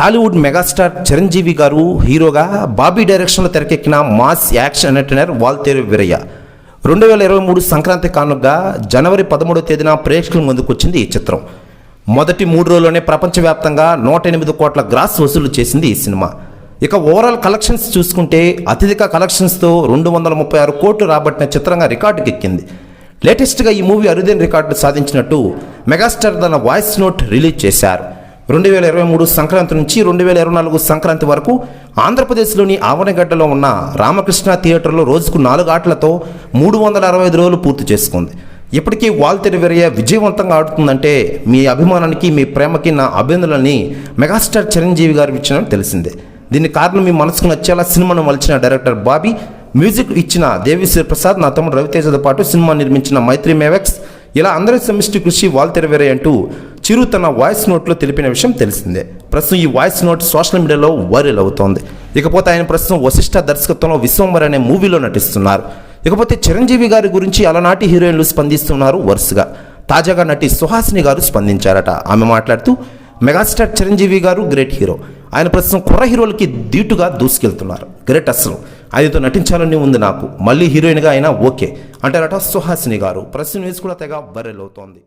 Tollywood megastar Chiranjeevi గారు హీరోగా బాబీ డైరెక్షన్లో తెరకెక్కిన mass action entertainer Waltair Veerayya. రెండు వేల ఇరవై మూడు సంక్రాంతి కానుకగా జనవరి పదమూడవ తేదీన ప్రేక్షకుల ముందుకు వచ్చింది ఈ చిత్రం. మొదటి మూడు రోజుల్లోనే ప్రపంచవ్యాప్తంగా నూట ఎనిమిది కోట్ల గ్రాస్ వసూలు చేసింది ఈ సినిమా. ఇక ఓవరాల్ కలెక్షన్స్ చూసుకుంటే అత్యధిక కలెక్షన్స్తో రెండు వందల ముప్పై ఆరు కోట్లు రాబట్టిన చిత్రంగా రికార్డుకెక్కింది. లేటెస్ట్గా ఈ మూవీ అరుదైన రికార్డు సాధించినట్టు మెగాస్టార్ తన వాయిస్ నోట్ రిలీజ్ చేశారు. రెండు వేల ఇరవై మూడు సంక్రాంతి నుంచి రెండు వేల ఇరవై నాలుగు సంక్రాంతి వరకు ఆంధ్రప్రదేశ్లోని ఆవనగడ్డలో ఉన్న రామకృష్ణ థియేటర్లో రోజుకు నాలుగు ఆటలతో మూడు వందల అరవై ఐదు రోజులు పూర్తి చేసుకుంది. ఇప్పటికీ వాల్తెరి వెరయ్య విజయవంతంగా ఆడుతుందంటే మీ అభిమానానికి మీ ప్రేమకి నా అభినందనలని మెగాస్టార్ చిరంజీవి గారు ఇచ్చిన తెలిసిందే. దీని కారణం మీ మనసుకు నచ్చేలా సినిమాను మలిచిన డైరెక్టర్ బాబీ మ్యూజిక్ ఇచ్చిన దేవిశ్రీ ప్రసాద్ నా తమ్ముడు రవితేజతో పాటు సినిమా నిర్మించిన మైత్రి మేవెక్స్ ఇలా అందరి సమిష్టి కృషి వాల్తెరి వెరయ్య అంటూ చిరు తన వాయిస్ నోట్లో తెలిపిన విషయం తెలిసిందే. ప్రస్తుతం ఈ వాయిస్ నోట్ సోషల్ మీడియాలో వైరల్ అవుతోంది. ఇకపోతే ఆయన ప్రస్తుతం వశిష్ఠ దర్శకత్వంలో విశ్వంవర్ అనే మూవీలో నటిస్తున్నారు. ఇకపోతే చిరంజీవి గారి గురించి అలనాటి హీరోయిన్లు స్పందిస్తున్నారు వరుసగా. తాజాగా నటి సుహాసిని గారు స్పందించారట. ఆమె మాట్లాడుతూ మెగాస్టార్ చిరంజీవి గారు గ్రేట్ హీరో. ఆయన ప్రస్తుతం కుర్ర హీరోలకి ధీటుగా దూసుకెళ్తున్నారు. గ్రేట్ అసలు. ఆయనతో నటించాలని ఉంది నాకు. మళ్ళీ హీరోయిన్గా అయినా ఓకే అంటారట సుహాసిని గారు. ప్రస్తుతం న్యూస్ కూడా తెగ బర్రెలవుతోంది అవుతోంది.